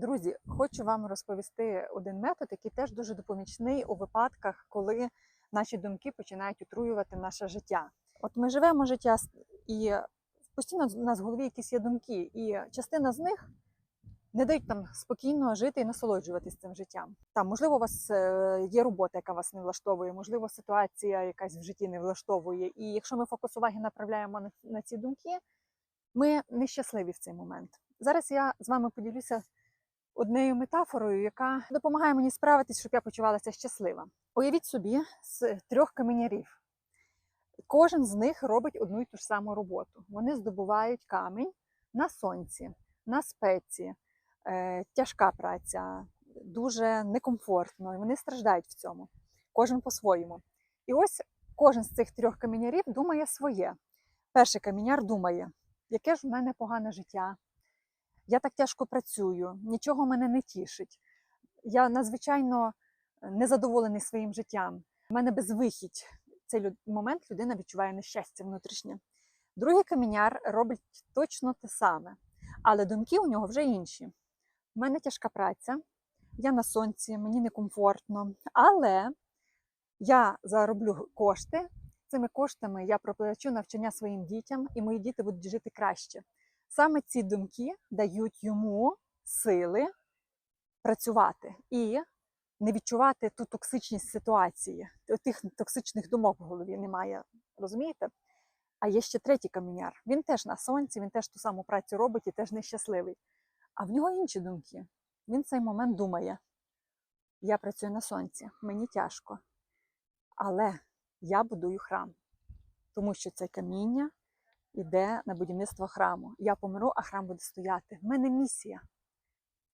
Друзі, хочу вам розповісти один метод, який теж дуже допомічний у випадках, коли наші думки починають отруювати наше життя. От ми живемо життя і постійно у нас в голові якісь є думки, і частина з них не дають нам спокійно жити і насолоджуватись цим життям. Там, можливо, у вас е, є робота, яка вас не влаштовує, можливо, ситуація якась в житті не влаштовує. І якщо ми фокус уваги направляємо на, на ці думки, ми нещасливі в цей момент. Зараз я з вами поділюся однією метафорою, яка допомагає мені справитись, щоб я почувалася щаслива. Уявіть собі з трьох каменярів. Кожен з них робить одну і ту ж саму роботу. Вони здобувають камінь на сонці, на спеці, е, тяжка праця, дуже некомфортно, і вони страждають в цьому. Кожен по-своєму. І ось кожен з цих трьох каменярів думає своє. Перший каменяр думає, яке ж в мене погане життя, я так тяжко працюю, нічого мене не тішить. Я надзвичайно незадоволений своїм життям. У мене безвихідь. Цей момент людина відчуває нещастя внутрішнє. Другий каменяр робить точно те саме, але думки у нього вже інші. У мене тяжка праця, я на сонці, мені некомфортно, але я зароблю кошти. Цими коштами я проплачу навчання своїм дітям, і мої діти будуть жити краще. Саме ці думки дають йому сили працювати і не відчувати ту токсичність ситуації. Тих токсичних думок в голові немає. Розумієте? А є ще третій каменяр. Він теж на сонці, він теж ту саму працю робить і теж нещасливий. А в нього інші думки. Він в цей момент думає: я працюю на сонці, мені тяжко, але я будую храм, тому що це каміння іде на будівництво храму. Я помру, а храм буде стояти. В мене місія.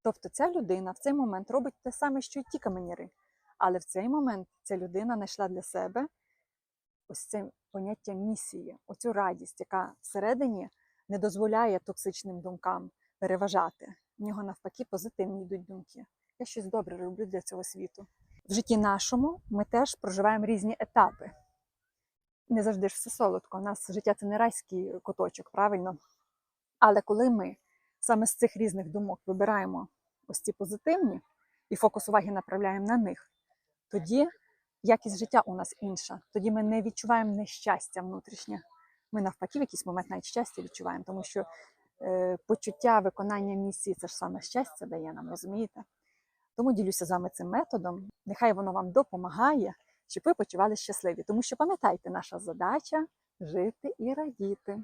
Тобто ця людина в цей момент робить те саме, що й ті каменяри. Але в цей момент ця людина знайшла для себе ось це поняття місії, оцю радість, яка всередині не дозволяє токсичним думкам переважати. В нього навпаки позитивні йдуть думки. Я щось добре роблю для цього світу. В житті нашому ми теж проживаємо різні етапи не завжди ж все солодко. У нас життя це не райський куточок, правильно? Але коли ми саме з цих різних думок вибираємо ось ці позитивні і фокус уваги направляємо на них, тоді якість життя у нас інша. Тоді ми не відчуваємо нещастя внутрішнє. Ми навпаки в якийсь момент навіть щастя відчуваємо, тому що е, почуття виконання місії це ж саме щастя дає нам, розумієте? Тому ділюся з вами цим методом. Нехай воно вам допомагає щоб ви почували щасливі. Тому що пам'ятайте, наша задача жити і радіти.